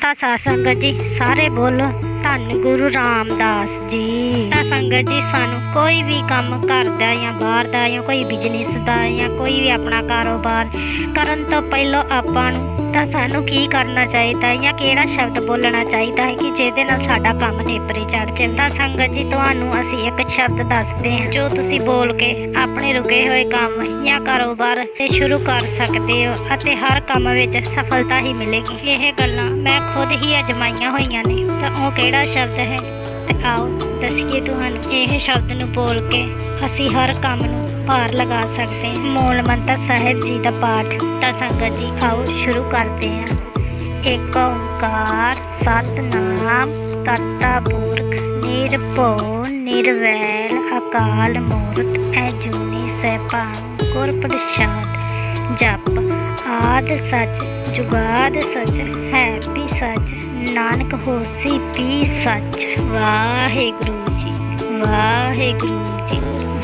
ਤਾਂ ਸਾਧ ਸੰਗਤ ਜੀ ਸਾਰੇ ਬੋਲੋ, ਧੰਨ ਗੁਰੂ ਰਾਮਦਾਸ ਜੀ। ਤਾਂ ਸੰਗਤ ਜੀ, ਸਾਨੂੰ ਕੋਈ ਵੀ ਕੰਮ ਘਰ ਦਾ ਜਾਂ ਬਾਹਰ ਦਾ ਜਾਂ ਕੋਈ ਬਿਜ਼ਨਸ ਦਾ ਜਾਂ ਕੋਈ ਵੀ ਆਪਣਾ ਕਾਰੋਬਾਰ ਕਰਨ ਤੋਂ ਪਹਿਲਾਂ ਆਪਾਂ ਨੂੰ ਤਾਂ ਸਾਨੂੰ ਕੀ ਕਰਨਾ ਚਾਹੀਦਾ ਹੈ ਜਾਂ ਕਿਹੜਾ ਸ਼ਬਦ ਬੋਲਣਾ ਚਾਹੀਦਾ ਹੈ ਕਿ ਜਿਹਦੇ ਨਾਲ ਸਾਡਾ ਕੰਮ ਨੇਪਰੇ ਚੜ ਜਾਵੇ ਤਾਂ ਸੰਗਤ ਜੀ, ਤੁਹਾਨੂੰ ਅਸੀਂ ਇੱਕ ਸ਼ਬਦ ਦੱਸਦੇ ਹਾਂ। ਜੋ ਤੁਸੀਂ ਬੋਲ ਕੇ ਆਪਣੇ ਰੁਕੇ ਹੋਏ ਕੰਮ ਜਾਂ ਕਾਰੋਬਾਰ ਤੇ ਸ਼ੁਰੂ ਕਰ ਸਕਦੇ ਹੋ ਅਤੇ ਹਰ ਕੰਮ ਵਿੱਚ ਸਫਲਤਾ ਹੀ ਮਿਲੇਗੀ। ਇਹ ਗੱਲਾਂ ਮੈਂ ਖੁਦ ਹੀ ਅਜਮਾਈਆਂ ਹੋਈਆਂ ਨੇ। ਤਾਂ ਉਹ ਕਿਹੜਾ ਸ਼ਬਦ ਹੈ? ਤੇ ਆਓ ਦੱਸੀਏ ਤੁਹਾਨੂੰ। ਇਹ ਸ਼ਬਦ ਨੂੰ ਬੋਲ ਕੇ ਅਸੀਂ ਹਰ ਕੰਮ ਨੂੰ ਭਾਰ ਲਗਾ ਸਕਦੇ ਹਾਂ। ਮੂਲ ਮੰਤਰ ਸਾਹਿਬ ਜੀ ਦਾ ਪਾਠ ਤਾਂ ਸੰਗਤ ਜੀ ਆਓ ਸ਼ੁਰੂ ਕਰਦੇ ਹਾਂ। ਏਕ ਓੰਕਾਰ, ਸਤਨਾਮ ਕਰਤਾ ਪੁਰਖ, ਨਿਰਭਉ, ਨਿਰਵੈਰ, ਅਕਾਲ ਮੂਰਤ ਐਜੂਨੀ ਸੈਭੰ ਗੁਰ ਪ੍ਰਸਾਦ, ਜਪ, ਆਦ ਸਚ, ਜੁਗਾਦ ਸਚ, ਹੈ ਵੀ ਸਚ, ਨਾਨਕ ਹੋਸੀ ਵੀ ਸਚ। ਵਾਹਿਗੁਰੂ। ਵਾਹਿਗੁਰੂ ਜੀ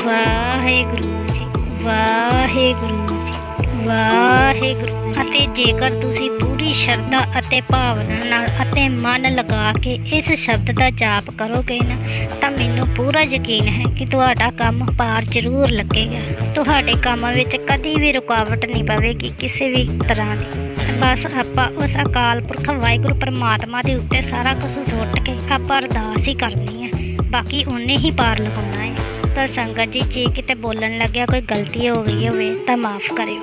ਵਾਹਿਗੁਰੂ ਜੀ ਵਾਹਿਗੁਰੂ ਜੀ, ਵਾਹਿਗੁਰੂ ਅਤੇ ਜੇਕਰ ਤੁਸੀਂ ਪੂਰੀ ਸ਼ਰਧਾ ਅਤੇ ਭਾਵਨਾ ਨਾਲ ਅਤੇ ਮਨ ਲਗਾ ਕੇ ਇਸ ਸ਼ਬਦ ਦਾ ਜਾਪ ਕਰੋਗੇ ਨਾ, ਤਾਂ ਮੈਨੂੰ ਪੂਰਾ ਯਕੀਨ ਹੈ ਕਿ ਤੁਹਾਡਾ ਕੰਮ ਪਾਰ ਜ਼ਰੂਰ ਲੱਗੇਗਾ। ਤੁਹਾਡੇ ਕੰਮ ਵਿੱਚ ਕਦੀ ਵੀ ਰੁਕਾਵਟ ਨਹੀਂ ਪਵੇਗੀ ਕਿਸੇ ਵੀ ਤਰ੍ਹਾਂ ਦੀ। ਬਸ ਆਪਾਂ ਉਸ ਅਕਾਲ ਪੁਰਖ ਵਾਹਿਗੁਰੂ ਪਰਮਾਤਮਾ ਦੇ ਉੱਤੇ ਸਾਰਾ ਕੁਝ ਸੁੱਟ ਕੇ ਆਪਾਂ ਅਰਦਾਸ ਹੀ ਕਰਨੀ ਹੈ ਬਾਕੀ ਉਹਨੇ ਹੀ ਪਾਰ ਲਗਾਉਣਾ ਹੈ। ਤਾਂ ਸੰਗਤ ਜੀ, ਜੇ ਕਿਤੇ ਬੋਲਣ ਲੱਗਿਆ, ਕੋਈ ਗਲਤੀ ਹੋ ਗਈ ਹੋਵੇ, ਤਾਂ ਮਾਫ ਕਰਿਓ।